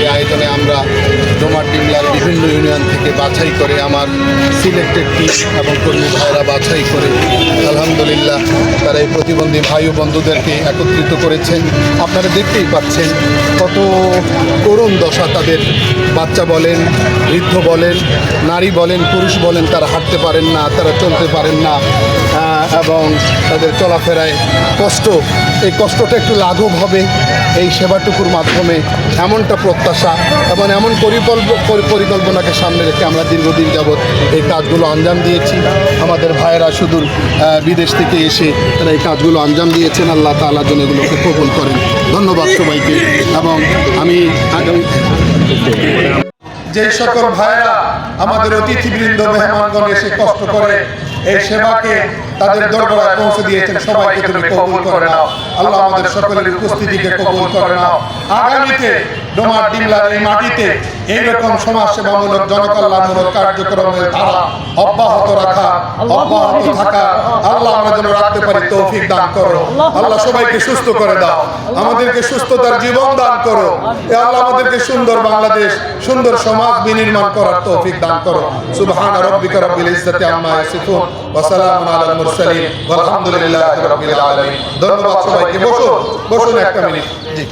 এই আয়োজনে আমরা ডোমার ডিমলার বিভিন্ন ইউনিয়ন থেকে বাছাই করে আমার সিলেক্টেড টিম এবং কর্মী ভাইরা বাছাই করে, আলহামদুলিল্লাহ, তারা এই প্রতিবন্ধী ভাই ও বন্ধুদেরকে একত্রিত করেছেন। আপনারা দেখতেই পাচ্ছেন কত করুণ দশা তাদের। বাচ্চা বলেন, বৃদ্ধ বলেন, নারী বলেন, পুরুষ বলেন, তারা হাঁটতে পারেন না, তারা চলতে পারেন না। এবং তাদের চলাফেরায় কষ্ট, এই কষ্টটা একটু লাঘব হবে এই সেবাটুকুর মাধ্যমে এমনটা প্রত্যাশা এবং এমন পরিকল্প- পরিকল্পনাকে সামনে রেখে আমরা দীর্ঘদিন যাবৎ এই কাজগুলো আঞ্জাম দিয়েছি। আমাদের ভাইয়েরা সুদূর বিদেশ থেকে এসে তারা এই কাজগুলো আঞ্জাম দিয়েছেন। আল্লাহ তাআলা যেন এগুলোকে কবুল করেন। ধন্যবাদ সবাইকে এবং আমি যে সকল ভাইরা আমাদের অতিথিবৃন্দ, মেহমানগণ এসে কষ্ট করে এই সেবাকে তাদের দরবারে পৌঁছে দিয়েছেন সবাইকে তুমি কবুল করে নাও। আল্লাহ আমাদের সকলের উপস্থিতিকে কবুল করে নাও। আগামীতে ডোমার ডিমলার এই মাটিতে এইরকম সমাজ সেবামূলক জনকল্যাণমূলক কার্যক্রমের ধারা অব্যাহত রাখা। অব্যাহত থাকা আল্লাহ আমরা যেন রাখতে পারি তৌফিক দান করো। আল্লাহ সবাইকে সুস্থ করে দাও আমাদেরকে সুস্থতার জীবন দান করো এ আল্লাহ আমাদেরকে সুন্দর বাংলাদেশ সুন্দর সমাজ বিনির্মাণ করার তৌফিক দান করো। সুবহান রাব্বিকা রাব্বিল ইজ্জাতি আম্মা ইয়াসিফুন ওয়া সালামুন আলাল মুরসালিন ওয়ালহামদুলিল্লাহি রাব্বিল আলামিন। ধন্যবাদ সবাইকে। বসুন বসুন একটা মিনিট। জি।